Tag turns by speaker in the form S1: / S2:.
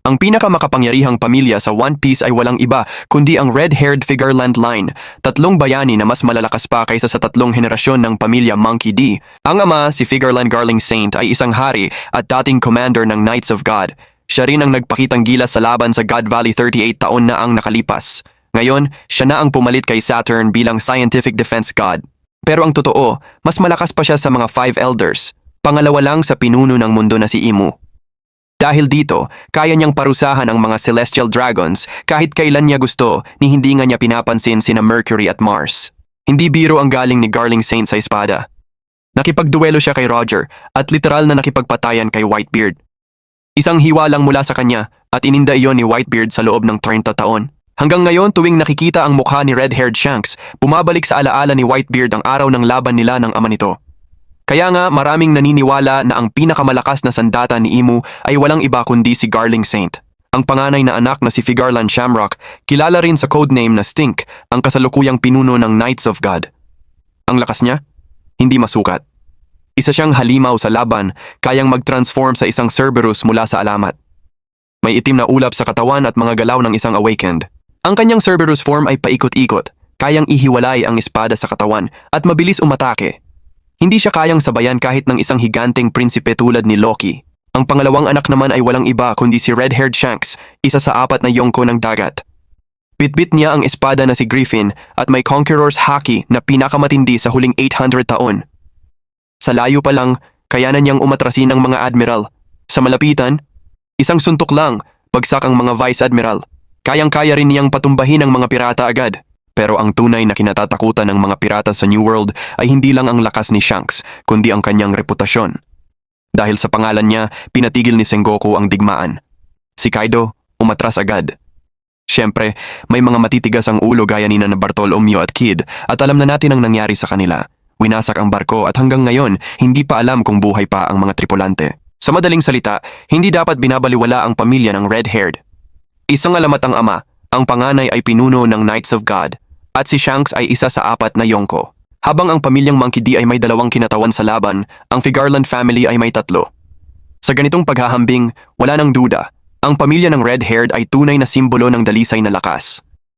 S1: Ang pinakamakapangyarihang pamilya sa One Piece ay walang iba kundi ang red-haired Figureland line, tatlong bayani na mas malalakas pa kaysa sa tatlong henerasyon ng pamilya Monkey D. Ang ama, si Figureland Garling Saint ay isang hari at dating commander ng Knights of God. Siya rin ang nagpakitang gilas sa laban sa God Valley 38 taon na ang nakalipas. Ngayon, siya na ang pumalit kay Saturn bilang scientific defense god. Pero ang totoo, mas malakas pa siya sa mga Five Elders. Pangalawa lang sa pinuno ng mundo na si Imu. Dahil dito, kaya niyang parusahan ang mga celestial dragons kahit kailan niya gusto ni hindi nga niya pinapansin sina Mercury at Mars. Hindi biro ang galing ni Garling Saint sa espada. Nakipagduelo siya kay Roger at literal na nakipagpatayan kay Whitebeard. Isang hiwa lang mula sa kanya at ininda iyon ni Whitebeard sa loob ng 30 taon. Hanggang ngayon tuwing nakikita ang mukha ni red-haired Shanks, bumabalik sa alaala ni Whitebeard ang araw ng laban nila ng ama nito. Kaya nga maraming naniniwala na ang pinakamalakas na sandata ni Imu ay walang iba kundi si Garling Saint. Ang panganay na anak na si Figarland Shamrock, kilala rin sa codename na Stink, ang kasalukuyang pinuno ng Knights of God. Ang lakas niya? Hindi masukat. Isa siyang halimaw sa laban, kayang mag-transform sa isang Cerberus mula sa alamat. May itim na ulap sa katawan at mga galaw ng isang awakened. Ang kanyang Cerberus form ay paikot-ikot, kayang ihiwalay ang espada sa katawan at mabilis umatake. Hindi siya kayang sabayan kahit ng isang higanteng prinsipe tulad ni Loki. Ang pangalawang anak naman ay walang iba kundi si red-haired Shanks, isa sa apat na yongko ng dagat. Bitbit niya ang espada na si Griffin at may Conqueror's Haki na pinakamatindi sa huling 800 taon. Sa layo pa lang, kayanan niyang umatrasin ng mga admiral. Sa malapitan, isang suntok lang, bagsak ang mga vice admiral. Kayang-kaya rin niyang patumbahin ang mga pirata agad. Pero ang tunay na kinatatakutan ng mga pirata sa New World ay hindi lang ang lakas ni Shanks, kundi ang kanyang reputasyon. Dahil sa pangalan niya, pinatigil ni Sengoku ang digmaan. Si Kaido, umatras agad. Siyempre, may mga matitigas ang ulo gaya ni na Bartolomeo at Kid at alam na natin ang nangyari sa kanila. Winasak ang barko at hanggang ngayon, hindi pa alam kung buhay pa ang mga tripulante. Sa madaling salita, hindi dapat binabaliwala ang pamilya ng red-haired. Isang alamat ang ama, ang panganay ay pinuno ng Knights of God, at si Shanks ay isa sa apat na yongko. Habang ang pamilyang Monkey D ay may dalawang kinatawan sa laban, ang Figarland family ay may tatlo. Sa ganitong paghahambing, wala nang duda, ang pamilya ng red-haired ay tunay na simbolo ng dalisay na lakas.